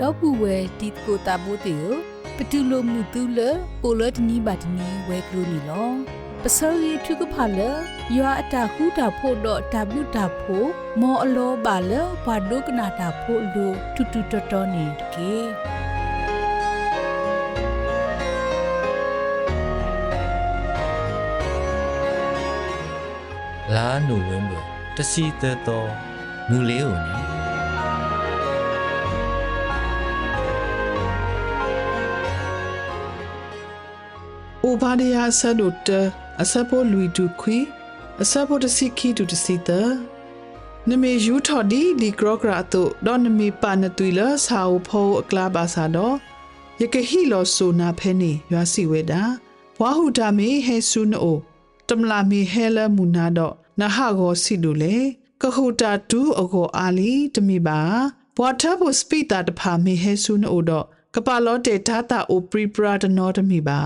ဒေါပူဝဲဒီကိုတာဘိုတေပတူလိုမူတူလပိုလတ်နီဘတ်နီဝဲကလူနီလောပစောရီထုကဖာလယွာအတာဟူတာဖို့တော့တဘလူတာဖို့မောအလောပါလဘာဒုကနာတာဖို့လူတူတူတော်တော်နေကေလာနိုဝင်ဘာတစီတတော်မူလေးဦးနီ အိုဘာဒီယာဆဒိုတအစပိုလူဒူခွီအစပိုတစီခီဒူတစီတနမေယူထော်ဒီဒီဂရောဂရာတုဒေါ်နမီပါနတူလဆာအိုဖိုအကလာဘာစာတော့ယကဟီလောဆိုနာဖဲနေရွာစီဝဲတာဘွားဟူတာမီဟဲဆုနိုတမလာမီဟဲလမူနာတော့နဟကောစီဒူလေကခုတာတူအကိုအာလီတမီပါဘွာထဘစပီတာတဖာမီဟဲဆုနိုတော့ကပါလောတေဓာတာအိုပရီပရာဒနောတမီပါ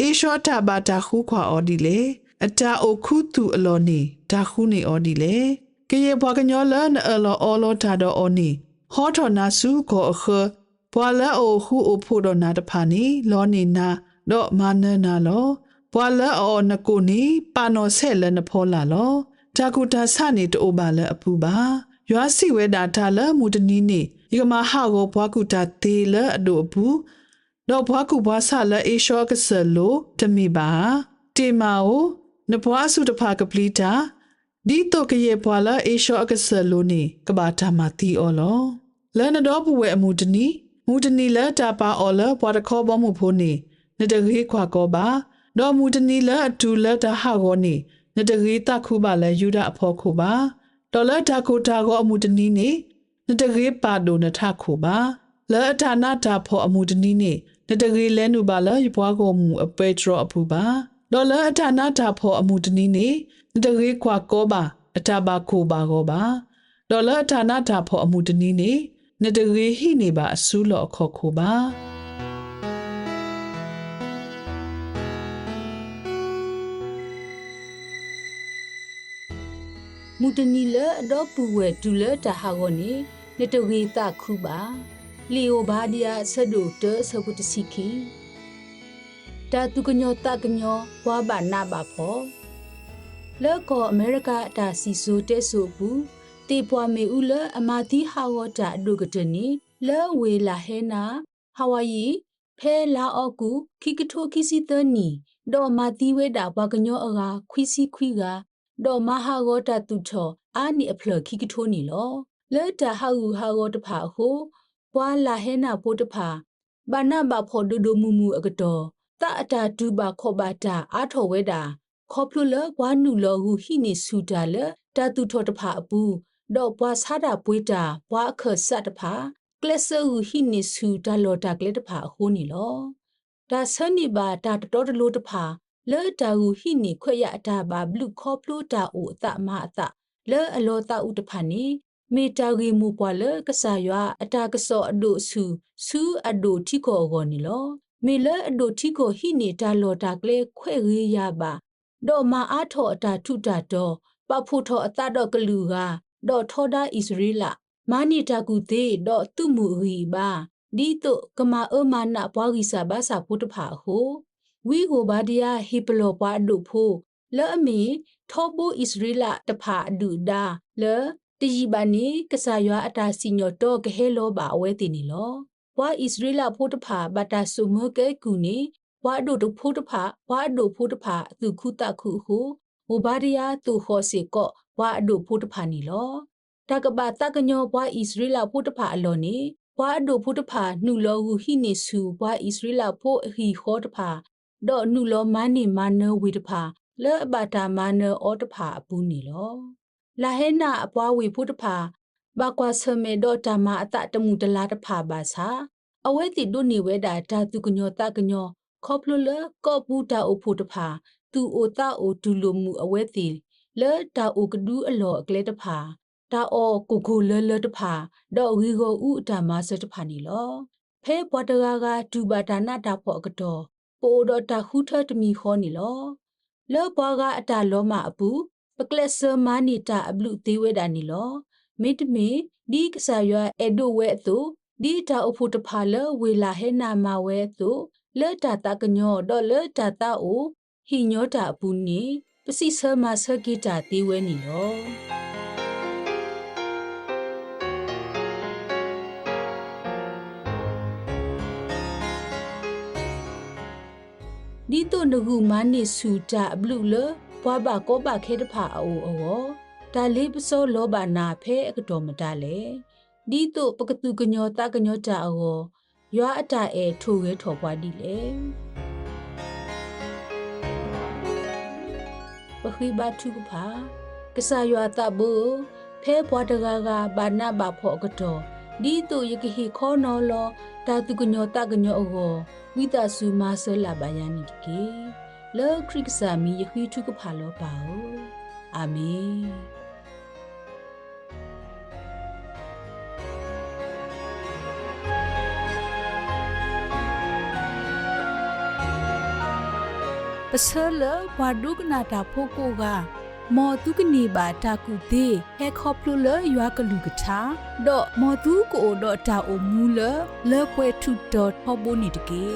အေရှောတာဘာတာခုခွာအော်ဒီလေအတာအိုခုတူအလောနေဒါခုနေအော်ဒီလေကရေဘွားကညောလန်အလောအော်လောတာတော့အော်နီဟောထော်နာစုကိုအခဘွာလာအိုခုအိုဖို့တော့နာတဖာနီလောနေနာတော့မနနာလောဘွာလာအော်နကိုနီပါနော်ဆဲလနဖောလာလောတာကူတာဆနေတိုးပါလအပူပါရွာစီဝဲတာထားလမူတနီနေဒီကမဟာကိုဘွားကူတာတေလအဒိုအပူ တော့ဘွားကူဘွားဆလအေရှောကဆလိုတမီပါတေမာအိုနဘွားစုတဖာကပလီတာဒီတော့ကရေဘွာလာအေရှောကဆလိုနေကဘာတာမတီအော်လောလန်တော့ဘဝဲအမှုတနီမူတနီလတာပါအော်လဘွားတခေါ်ဘောမှုဖိုးနေနတရေခွာကောပါတော့မူတနီလအတူလတာဟာကောနေနတရေတခုပါလဲယူဒအဖို့ခုပါဒေါ်လာတာကိုတာကောအမှုတနီနေနတရေပါဒိုနထခုပါလဲအထာနာတာဖို့အမှုတနီနေ နတရေလဲနုပါလဲဘွားကောမူအပေထရအဖူပါဒေါ်လာအထာနာတာဖို့အမှုတနီနေနတရေခွာကောပါအထာပါခိုပါကောပါဒေါ်လာအထာနာတာဖို့အမှုတနီနေနတရေဟိနေပါအဆူးလော်ခေါ်ခိုပါမူတနီလအတော့ပူဝဲဒူလတာဟာကိုနေနေတဝေတာခုပါ လီယိုဘာဒီယာဆဒိုတဆကုတစီခီတာတုကညောတာကညောဘွာဘာနာဘာဖောလောကောအမေရိကတာစီဆိုတဲဆိုဘူးတေပွားမေဦးလအမာတီဟာဝတာဒုကတနီလောဝေလာဟဲနာဟာဝိုင်ယီဖဲလာအော့ကူခိကထိုခိစီတနီဒေါ်မာတီဝဲတာဘွာကညောအကာခွီစီခွီကဒေါ်မဟာဂောတတုထောအာနီအဖလခိကထိုနီလောလဲတာဟာဟုဟာဂောတဖာဟု ဘွာလာဟဲနာပိုတဖာဘာနာဘဖော်ဒူဒူမူမူအကတော်တအတာဒူဘာခောဘာတာအာထောဝဲတာခေါပလူလဘွာနုလောဟုဟိနေဆူတာလတတုထောတဖာအပူတော့ဘွာဆာတာပွေးတာဘွာအခဆတ်တဖာကလဆူဟိနေဆူတာလောတာကလက်တဖာဟိုးနီလောဒါဆနိဘာတာတတော်တလို့တဖာလဲတာဟုဟိနေခွက်ရအတာပါဘလူခေါပလူတာအိုအတမအတလဲအလောတာဥတဖာနေ မေတာဂီမူပွာလကဆာယွာအတာကစောအဒိုဆူဆူအဒိုတီကိုဂောနီလောမေလဲအဒိုတီကိုဟိနေတာလောတာကလေခွဲရေးရပါဒေါ်မာအားထောအတာထုတာတော့ပဖို့ထောအတတော့ကလူကဒေါ်ထောဒါဣသရေလမာနီတာကူသေးဒေါ်သူမှုရီပါဒီတော့ကမာအမနာဘွားဂီစာဘာစာဖုတဖာဟိုဝီဟိုဘာဒီယာဟီပလောပွားဒုဖိုလဲအမီထောဘူဣသရေလတဖာအဒူဒါလဲ တကြီးပါနေကဆာရွာအတာစီညောတော့ကဟဲလောပါအဝဲတင်နီလောဘွာဣသရေလဖိုတဖာဘတာဆုမကဲကူနေဘွာဒုတဖိုတဖာဘွာဒုဖိုတဖာသူခုတခုဟုဟိုဘာဒီယာသူခောစီကောဘွာဒုဖိုတဖာနီလောတကဘာတကညောဘွာဣသရေလဖိုတဖာအလောနေဘွာဒုဖိုတဖာနှုလောဟုဟိနေဆူဘွာဣသရေလဖိုဟီခောတဖာဒေါ်နုလောမနိမနဝေတဖာလဲအဘတာမနအောတဖာအပူးနီလော လာဟဲနာအပွားဝေဖုတဖာဘကွာဆမေဒေါ်တမအတတမှုတလားတဖာပါစာအဝဲတိဒုနေဝဲတာဓာတုကညောတကညောခေါပလလကောပူတာအဖို့တဖာသူအိုတာအိုဒူလိုမှုအဝဲတိလဲတာအိုကဒူးအလော်အကလဲတဖာတာအောကိုကိုလဲလဲတဖာဒေါ်ဝီကိုဥအတမဆတဖာနီလောဖဲပွားတကားကဒူဘာဒါနာတာဖို့ကတော်ပိုဒတာခုထတမီခေါနီလောလောဘွားကအတာလောမအပူ ပကလက်ဆာမာနီတာအဘလူသေးဝဲတာနီလောမေတ္တမေဒီကဆာရွာအဒိုဝဲအတူဒီတာအဖို့တဖာလဝေလာဟဲနာမဝဲသူလေတာတာကညောတော့လေတာတာအိုဟိညောတာအပူနီပစီဆမဆဂီတာတီဝဲနီလောဒီတော့ငကူမနိဆူတာဘလူလ ဘွားဘာကောဘာခဲတဖာအိုအောဒါလေးပစောလောဘာနာဖဲအကတော်မတလေဒီတော့ပကတူကညောတကညောတာအောရွာအတာအဲထိုရဲထော်ပွားဒီလေပခိဘထုကဖာကဆာရွာတဘူဖဲဘွားတကာကဘာနာဘာဖောအကတော်ဒီတော့ယကဟီခေါ်နော်လောတာတူကညောတကညောအောဝိတဆူမာဆလာဘယန်နိကေ လောခရစ်ဆာမီယခိထုကဖာလောပါအိုအာမင်ပစလဘွာဒုကနာတာဖိုကိုကမော်တုကနေပါတာကူသေးဟဲခေါပလူလရွာကလူကထာဒေါ်မော်တုကိုဒေါ်တာအိုမူလလေခွဲထုဒေါ်ဟောဘိုနီတကေ